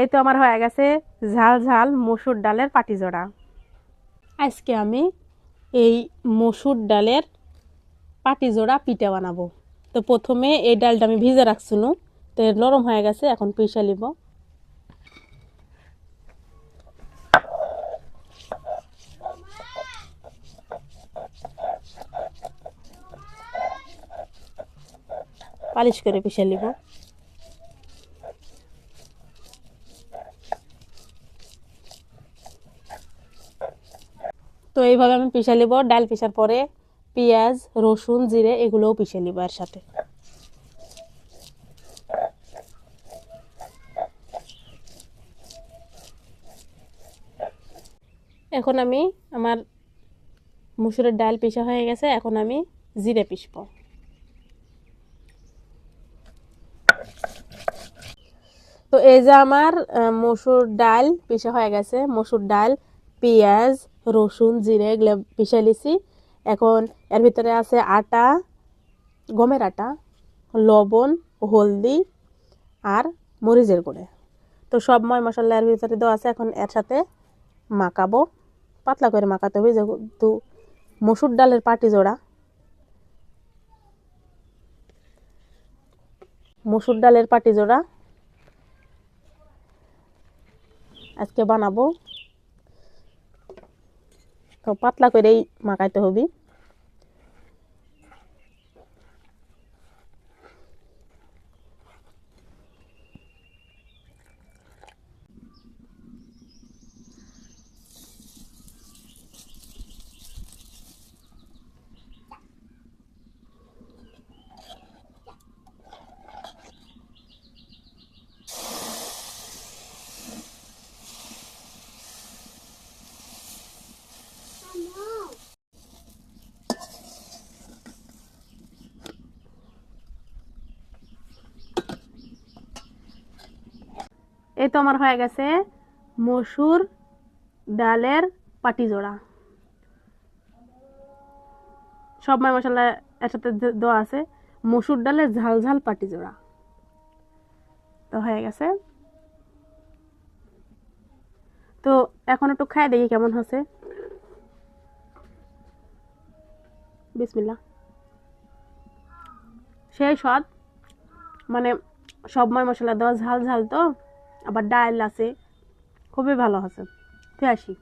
এই তো আমার হয়ে গেছে ঝাল ঝাল মসুর ডালের পাটিজোড়া। আজকে আমি এই মসুর ডালের পাটিজোড়া পিঠা বানাবো। তো প্রথমে এই ডালটা আমি ভিজে রাখছিলাম, তো নরম হয়ে গেছে, এখন পিষে নিব। পালিশ করে পিষে নিব। তো এইভাবে আমি পিষে নিব, ডাল পিষার পরে পেঁয়াজ, রসুন, জিরে এগুলোও পিষে নিব এর সাথে। এখন আমি আমার মুসুরের ডাল পিষা হয়ে গেছে, এখন আমি জিরে পিষবো। তো এই যে আমার মসুর ডাল পিষা হয়ে গেছে, মসুর ডাল, পেঁয়াজ রসুন, জিরে এগুলো পিষে লিছি। এখন এর ভিতরে আছে আটা, গমের আটা, লবণ, হলদি আর মরিচের গুঁড়ে। তো সব ময় মশলা এর ভিতরে দেওয়া আছে। এখন এর সাথে মাখাবো। পাতলা করে মাখাতে হবে যেহেতু মসুর ডালের পাটি জোড়া। মসুর ডালের পাটি জোড়া। আজকে বানাবো তো পাতলা করেই মাখাইতে হবে। এই তো আমার হয়ে গেছে মসুর ডালের পাটি জোড়া সব ময় মশলা এর সাথে দে- দেওয়া আছে। মসুর ডালের ঝাল ঝাল পাটি জোড়া তো হয়ে গেছে। তো এখন একটু খাই, দেখি কেমন হচ্ছে। বিসমিল্লা সেই স্বাদ। মানে সব ময় মশলা দেওয়া ঝাল ঝাল তো। আবার ডাল আছে খুবই ভালো আছে। ঠিক আসি।